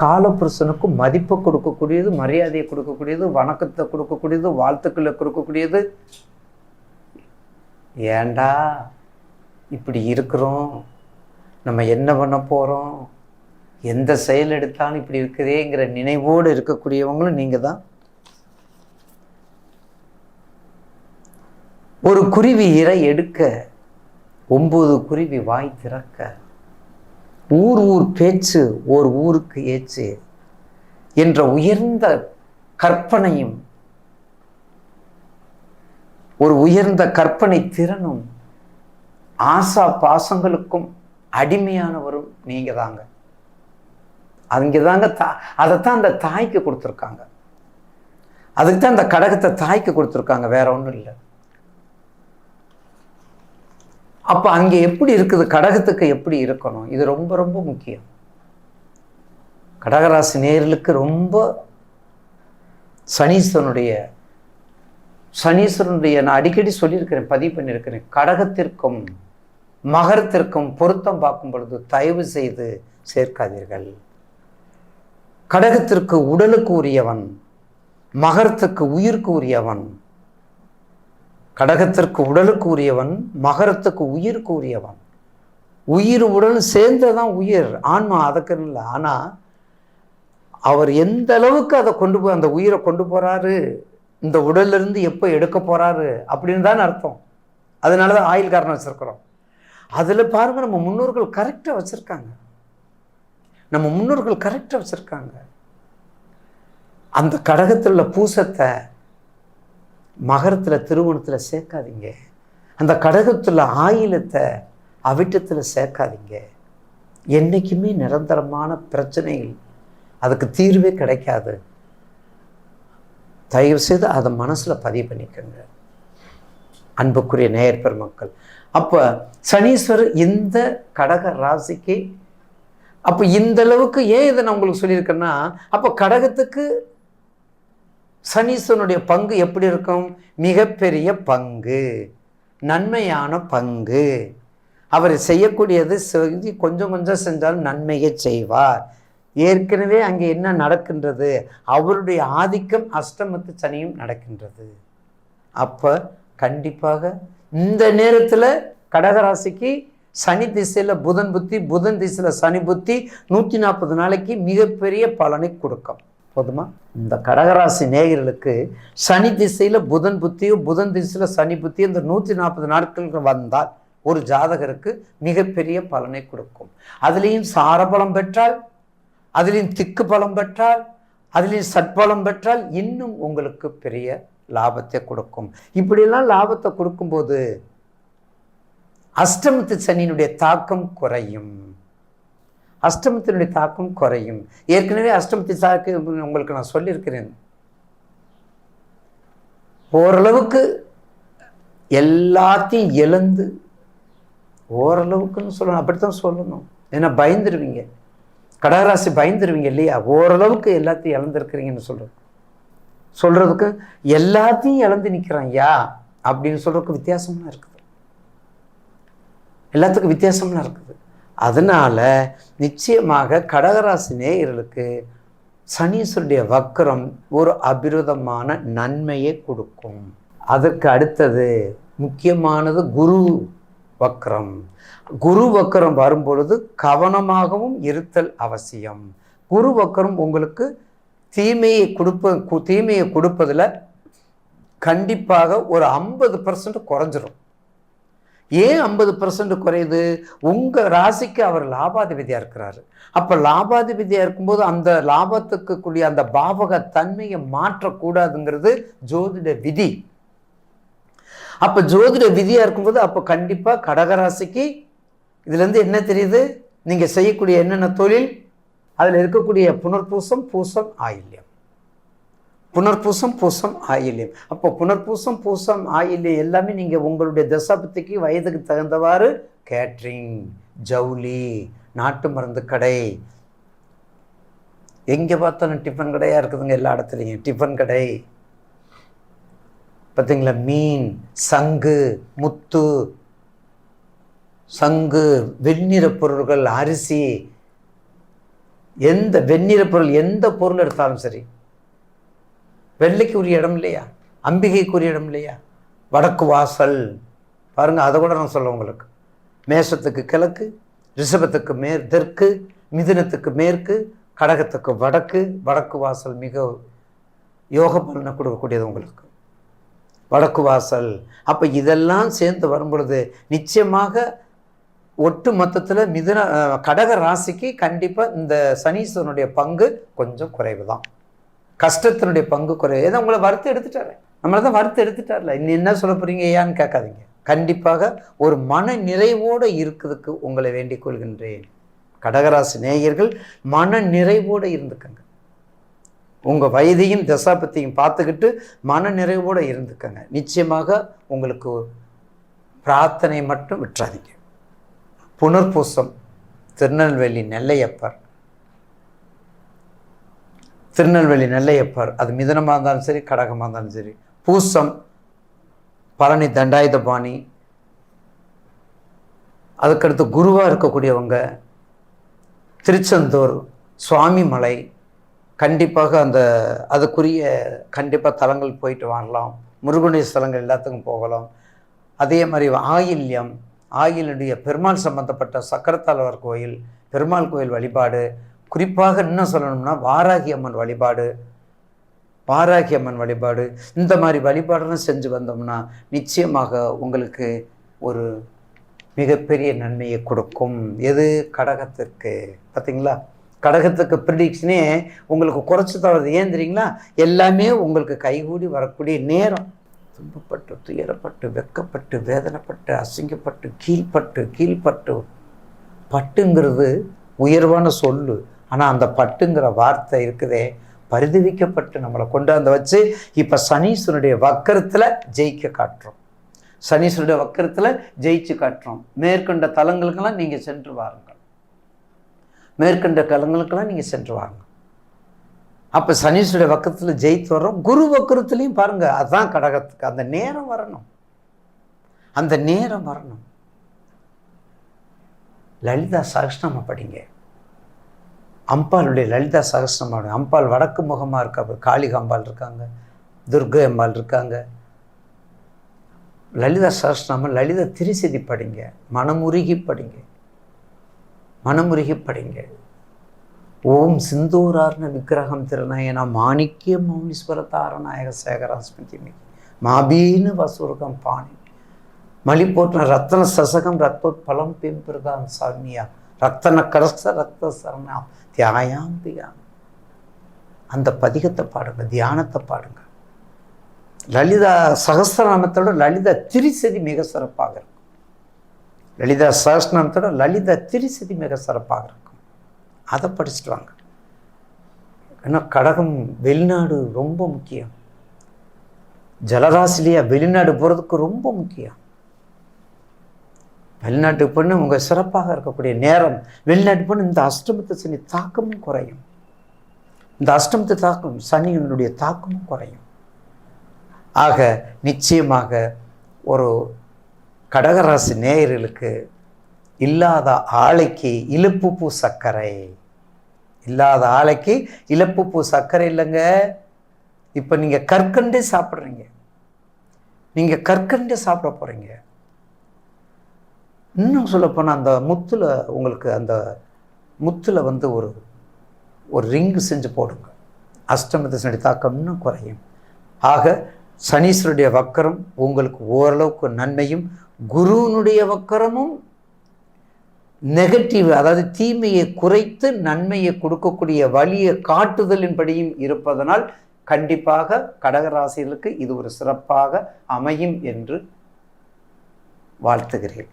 காலப்புருஷனுக்கு மதிப்பை கொடுக்கக்கூடியது மரியாதையை கொடுக்கக்கூடியது வணக்கத்தை கொடுக்கக்கூடியது வாழ்த்துக்களை கொடுக்கக்கூடியது. ஏண்டா இப்படி இருக்கிறோம்? நம்ம என்ன பண்ண போகிறோம் எந்த செயல் எடுத்தாலும் இப்படி இருக்குதேங்கிற நினைவோடு இருக்கக்கூடியவங்களும் நீங்கள் தான் ஒரு குருவி இறை எடுக்க ஒம்பது குருவி வாய் திறக்க ஊர் ஊர் பேச்சு ஓர் ஊருக்கு ஏச்சு என்ற உயர்ந்த கற்பனையும் ஒரு உயர்ந்த கற்பனை திறனும் ஆசா பாசங்களுக்கும் அடிமையானவரும் நீங்க தாங்க. அங்கே தாங்க தா அதைத்தான் அந்த தாய்க்கு கொடுத்துருக்காங்க. அதுக்கு தான் அந்த கடகத்தை தாய்க்கு கொடுத்துருக்காங்க வேற ஒன்றும் இல்லை. அப்போ அங்கே எப்படி இருக்குது? கடகத்துக்கு எப்படி இருக்கணும்? இது ரொம்ப ரொம்ப முக்கியம். கடகராசி நேர்களுக்கு ரொம்ப சனீஸ்வரனுடைய சனீஸ்வரனுடைய நான் அடிக்கடி சொல்லியிருக்கிறேன் பதிவு பண்ணியிருக்கிறேன். கடகத்திற்கும் மகரத்திற்கும் பொருத்தம் பார்க்கும் பொழுது தயவு செய்து சேர்க்காதீர்கள். கடகத்திற்கு உடலுக்கு உரியவன் மகரத்துக்கு உயிருக்கு உரியவன் கடகத்திற்கு உடலுக்கு உரியவன் மகரத்துக்கு உயிருக்கு உரியவன் உயிர் உடல் சேர்ந்ததான் உயிர். ஆன்மா அதுக்கு இல்லை. ஆனால் அவர் எந்த அளவுக்கு அதை கொண்டு போய் அந்த உயிரை கொண்டு போகிறாரு இந்த உடல்லிருந்து எப்போ எடுக்க போகிறாரு அப்படின்னு தான் அர்த்தம். அதனால தான் ஆயில் காரணம் வச்சுருக்குறோம். அதில் பாருங்கள் நம்ம முன்னோர்கள் கரெக்டாக வச்சுருக்காங்க. நம்ம முன்னோர்கள் கரெக்டாக வச்சுருக்காங்க. அந்த கடகத்தில் உள்ள பூசத்தை மகரத்தில் திருமணத்தில் சேர்க்காதீங்க. அந்த கடகத்தில் ஆயிலத்தை அவிட்டத்தில் சேர்க்காதீங்க. என்றைக்குமே நிரந்தரமான பிரச்சனைகள் அதுக்கு தீர்வே கிடைக்காது. தயவு செய்து அதை மனசில் பதிவு பண்ணிக்கோங்க. அன்புக்குரிய நேயர் பெருமக்கள் அப்போ சனீஸ்வரர் இந்த கடக ராசிக்கு அப்போ இந்த அளவுக்கு ஏன் இதை நான் உங்களுக்கு சொல்லியிருக்கேன்னா அப்போ கடகத்துக்கு சனீஸ்வரனுடைய பங்கு எப்படி இருக்கும்? மிகப்பெரிய பங்கு. நன்மையான பங்கு. அவர் செய்யக்கூடியது செஞ்சு கொஞ்சம் கொஞ்சம் செஞ்சாலும் நன்மையை செய்வார். ஏற்கனவே அங்கே என்ன நடக்கின்றது? அவருடைய ஆதிக்கம் அஷ்டமத்து சனியும் நடக்கின்றது. அப்போ கண்டிப்பாக இந்த நேரத்தில் கடகராசிக்கு சனி திசையில் புதன் புத்தி புதன் திசையில் சனி புத்தி நூற்றி நாற்பது நாளைக்கு மிகப்பெரிய பலனை கொடுக்கும். போதுமா? இந்த கடகராசி நேயர்களுக்கு சனி திசையில் புதன் புத்தியோ புதன் திசையில் சனி புத்தியோ இந்த நூற்றி நாற்பது நாட்களுக்கு வந்தால் ஒரு ஜாதகருக்கு மிகப்பெரிய பலனை கொடுக்கும். அதுலேயும் சாரபலம் பெற்றால் அதுலேயும் திக்கு பலம் பெற்றால் அதுலேயும் சட்பலம் பெற்றால் இன்னும் உங்களுக்கு பெரிய லாபத்தை கொடுக்கும். இப்படியெல்லாம் லாபத்தை கொடுக்கும்போது அஷ்டமத்து சனியினுடைய தாக்கம் குறையும். அஷ்டமத்தினுடைய தாக்கம் குறையும். ஏற்கனவே அஷ்டமத்தி தாக்கம் உங்களுக்கு நான் சொல்லியிருக்கிறேன். ஓரளவுக்கு எல்லாத்தையும் இழந்து ஓரளவுக்குன்னு சொல்லணும். அப்படித்தான் சொல்லணும். ஏன்னா பயந்துருவீங்க. கடகராசி பயந்துருவீங்க இல்லையா? ஓரளவுக்கு எல்லாத்தையும் இழந்திருக்கிறீங்கன்னு சொல்கிறோம் சொல்கிறதுக்கு எல்லாத்தையும் இழந்து நிற்கிறான் யா? அப்படின்னு சொல்கிறதுக்கு வித்தியாசம்லாம் இருக்குது. எல்லாத்துக்கும் வித்தியாசம்லாம் இருக்குது. அதனால் நிச்சயமாக கடகராசி நேயர்களுக்கு சனீஸ்வருடைய வக்கரம் ஒரு அபிரதமான நன்மையை கொடுக்கும். அதற்கு அடுத்தது முக்கியமானது குரு வக்கரம். குரு வக்கரம் வரும்பொழுது கவனமாகவும் இருத்தல் அவசியம். குரு வக்கரம் உங்களுக்கு தீமையை கொடுப்ப கு- தீமையை கொடுப்பதில் கண்டிப்பாக ஒரு ஐம்பது பர்சன்ட் குறைஞ்சிரும். ஏன் ஐம்பது பர்சன்ட் குறையுது? உங்கள் ராசிக்கு அவர் லாபாதிபதியாக இருக்கிறாரு. அப்போ லாபாதிபதியாக இருக்கும்போது அந்த லாபத்துக்கு கூடிய அந்த பாவக தன்மையை மாற்றக்கூடாதுங்கிறது ஜோதிட விதி. அப்போ ஜோதிட விதியாக இருக்கும்போது அப்போ கண்டிப்பாக கடகராசிக்கு இதுலேருந்து என்ன தெரியுது? நீங்கள் செய்யக்கூடிய என்னென்ன தொழில்? அதில் இருக்கக்கூடிய புனர்பூசம் பூசம் ஆயில்யம். புனர்பூசம் பூசம் ஆயில்யம். அப்போ புனர்பூசம் பூசம் ஆயில்யம் எல்லாமே நீங்கள் உங்களுடைய தசாபத்திக்கு வயதுக்கு தகுந்தவாறு கேட்ரிங் ஜவுளி நாட்டு மருந்து கடை. எங்கே பார்த்தாலும் டிஃபன் கடையாக இருக்குதுங்க எல்லா இடத்துலையும். டிஃபன் கடை. பார்த்தீங்களா மீன் சங்கு முத்து சங்கு வெண்ணிற பொருள்கள் அரிசி. எந்த வெண்ணிற பொருள் எந்த பொருள் எடுத்தாலும் சரி. வெள்ளைக்கு உரிய இடம் இல்லையா? அம்பிகைக்கு உரிய இடம் இல்லையா? வடக்கு வாசல். பாருங்கள் அதை கூட நான் சொல்ல உங்களுக்கு. மேஷத்துக்கு கிழக்கு ரிஷபத்துக்கு மேற் தெற்கு மிதுனத்துக்கு மேற்கு கடகத்துக்கு வடக்கு. வடக்கு வாசல் மிக யோக பலனை கொடுக்கக்கூடியது உங்களுக்கு. வடக்கு வாசல். அப்போ இதெல்லாம் சேர்ந்து வரும்பொழுது நிச்சயமாக ஒட்டு மொத்தத்தில் மிதுன கடக ராசிக்கு கண்டிப்பாக இந்த சனீஸ்வரனுடைய பங்கு கொஞ்சம் குறைவு தான் கஷ்டத்தினுடைய பங்கு குறைவு ஏதோ உங்களை வறுத்து எடுத்துட்டாரு. நம்மளை தான் வறுத்து எடுத்துட்டார்ல. இன்னும் என்ன சொல்ல போறீங்க? ஏன்னு கேட்காதீங்க. கண்டிப்பாக ஒரு மன நிறைவோடு இருக்கிறதுக்கு உங்களை வேண்டிக் கொள்கின்றேன். கடகராசி நேயர்கள் மன நிறைவோடு இருந்துக்கங்க. உங்கள் வயதையும் தசாபத்தையும் பார்த்துக்கிட்டு மன நிறைவோடு இருந்துக்கங்க. நிச்சயமாக உங்களுக்கு பிரார்த்தனை மட்டும் விட்டுறாதீங்க. புனர்பூசம் திருநெல்வேலி நெல்லையப்பர். திருநெல்வேலி நெல்லையப்பர் அது மிதனமாக இருந்தாலும் சரி கடகமாக இருந்தாலும் சரி. பூசம் பழனி தண்டாயுதபாணி அதுக்கடுத்து குருவாக இருக்கக்கூடியவங்க திருச்செந்தூர் சுவாமிமலை கண்டிப்பாக அந்த அதுக்குரிய கண்டிப்பாக தலங்கள் போயிட்டு வரலாம். முருகனுடைய ஸ்தலங்கள் எல்லாத்துக்கும் போகலாம். அதே மாதிரி ஆயில்யம் ஆயிலுடைய பெருமாள் சம்பந்தப்பட்ட சக்கரத்தாழ்வார் கோயில் பெருமாள் கோயில் வழிபாடு குறிப்பாக இன்னும் சொல்லணும்னா வாராகி அம்மன் வழிபாடு வாராகி அம்மன் வழிபாடு இந்த மாதிரி வழிபாடெல்லாம் செஞ்சு வந்தோம்னா நிச்சயமாக உங்களுக்கு ஒரு மிகப்பெரிய நன்மையை கொடுக்கும். எது? கடகத்திற்கு. பார்த்தீங்களா கடகத்துக்கு ப்ரிடிக்ஷனே உங்களுக்கு குறைச்சி தவறது ஏன் தெரியுங்களா? எல்லாமே உங்களுக்கு கைகூடி வரக்கூடிய நேரம். துன்பப்பட்டு துயரப்பட்டு வெக்கப்பட்டு வேதனைப்பட்டு அசிங்கப்பட்டு கீழ்ப்பட்டு கீழ்ப்பட்டு பட்டுங்கிறது உயர்வான சொல்லு. ஆனால் அந்த பட்டுங்கிற வார்த்தை இருக்குதே பரிதவிக்கப்பட்டு நம்மளை கொண்டாந்து வச்சு இப்போ சனீஸ்வரனுடைய வக்கரத்தில் ஜெயிக்க காட்டுறோம். சனீஸ்வரனுடைய வக்கரத்தில் ஜெயிச்சு காட்டுறோம். மேற்கண்ட தலங்களுக்கெல்லாம் நீங்கள் சென்று வாருங்கள். மேற்கண்ட தலங்களுக்கெல்லாம் நீங்கள் சென்று வாருங்க அப்போ சனீஸ்வருடைய வக்கரத்தில் ஜெயித்து வர்றோம். குரு வக்கரத்துலேயும் பாருங்கள் அதுதான் கடகத்துக்கு. அந்த நேரம் வரணும். அந்த நேரம் வரணும். லலிதா சகஸ்நாம படிங்க. அம்பாளுடைய லலிதா சகஸ்நாமம் அம்பாள் வடக்கு முகமாக இருக்கா காளிக அம்பாள் இருக்காங்க துர்கை அம்பாள் இருக்காங்க. லலிதா சகஸ்நாமம் லலிதா திரிசதி படிங்க மனமுருகி படிங்க மனமுருகி படிங்க. ஓம் சிந்தூரார்ண விக்கிரகம் திருநயன மாணிக்கிய மௌனீஸ்வர தாரநாயக சேகராஸ்மதி மாபீனு வசூரகம் பாணி. மலி மலிப்போற்ற ரத்தன சசகம் ரத்தோத்பலம் பிம்பிருகாம் சாமியா. ரத்தன கரச ரத்த சரணாம். தியாயாம் தியாம் அந்த பதிகத்தை பாடுங்க தியானத்தை பாடுங்க. லலிதா சகசிரநாமத்தோட லலிதா திரிசதி மிக சிறப்பாக இருக்கும். லலிதா சகசிரநாமத்தோட லலிதா திரிசதி மிக சிறப்பாக இருக்கும். அதை படிச்சுட்டு வாங்க. ஏன்னா கடகம் வெளிநாடு ரொம்ப முக்கியம். ஜலராசிலேயே வெளிநாடு போகிறதுக்கு ரொம்ப முக்கியம். வெளிநாட்டுக்கு பொண்ணு உங்கள் சிறப்பாக இருக்கக்கூடிய நேரம். வெளிநாட்டு பொண்ணு இந்த அஷ்டமத்து சனி தாக்கமும் குறையும். இந்த அஷ்டமத்து தாக்கம் சனியினுடைய தாக்கமும் குறையும். ஆக நிச்சயமாக ஒரு கடகராசி நேயர்களுக்கு இல்லாத ஆலைக்கு இழுப்பு பூ சர்க்கரை. இல்லாத ஆலைக்கு இழப்பு பூ சர்க்கரை இல்லைங்க. இப்போ நீங்கள் கற்கண்டே சாப்பிட்றீங்க. நீங்கள் கற்கண்டே சாப்பிட போகிறீங்க இன்னும் சொல்லப்போனால் அந்த முத்தில் உங்களுக்கு அந்த முத்தில் வந்து ஒரு ஒரு ரிங்கு செஞ்சு போடுங்க. அஷ்டமதசனுடைய தாக்கம் இன்னும் குறையும். ஆக சனீஸ்வருடைய வக்கரம் உங்களுக்கு ஓரளவுக்கு நன்மையும் குருவினுடைய வக்கரமும் நெகட்டிவ் அதாவது தீமையை குறைத்து நன்மையை கொடுக்கக்கூடிய வழியை காட்டுதலின்படியும் இருப்பதனால் கண்டிப்பாக கடகராசிகளுக்கு இது ஒரு சிறப்பாக அமையும் என்று வாழ்த்துகிறேன்.